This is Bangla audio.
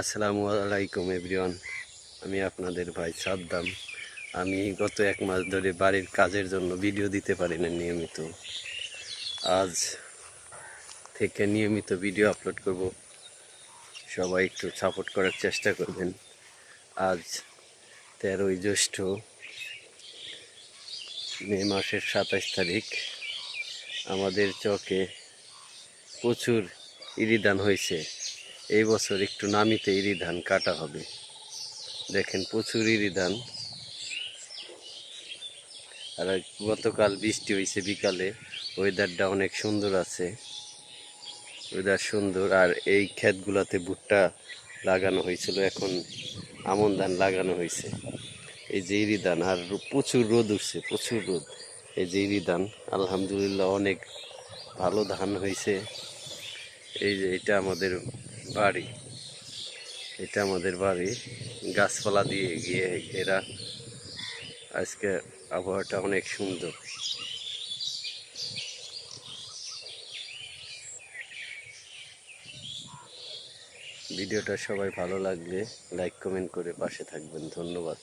আসসালামু আলাইকুম, এভরিওয়ান। আমি আপনাদের ভাই সাদ্দাম। আমি গত এক মাস ধরে বাড়ির কাজের জন্য ভিডিও দিতে পারি না নিয়মিত। আজ থেকে নিয়মিত ভিডিও আপলোড করব। সবাই একটু সাপোর্ট করার চেষ্টা করবেন। আজ তেরোই জ্যৈষ্ঠ, মে মাসের সাতাশ তারিখ। আমাদের চকে প্রচুর ইরিদান হয়েছে। এই বছর একটু নামিতে ইরি ধান কাটা হবে। দেখেন প্রচুর ইরি ধান আর গতকাল বৃষ্টি হয়েছে বিকালে ওয়েদারটা অনেক সুন্দর আছে। ওয়েদার সুন্দর, আর এই ক্ষেতগুলোতে ভুট্টা লাগানো হয়েছিল, এখন আমন ধান লাগানো হয়েছে। এই যে ইরি ধান আর প্রচুর রোদ উঠছে, প্রচুর রোদ। এই যে ইরি ধান আলহামদুলিল্লাহ অনেক ভালো ধান হয়েছে। এই যে এটা আমাদের বাড়ি। এটা আমাদের বাড়ি। গাছপালা দিয়ে গিয়ে এরা আজকে আবহাওয়াটা অনেক সুন্দর। ভিডিওটা সবাই ভালো লাগলে লাইক, কমেন্ট করে পাশে থাকবেন। ধন্যবাদ।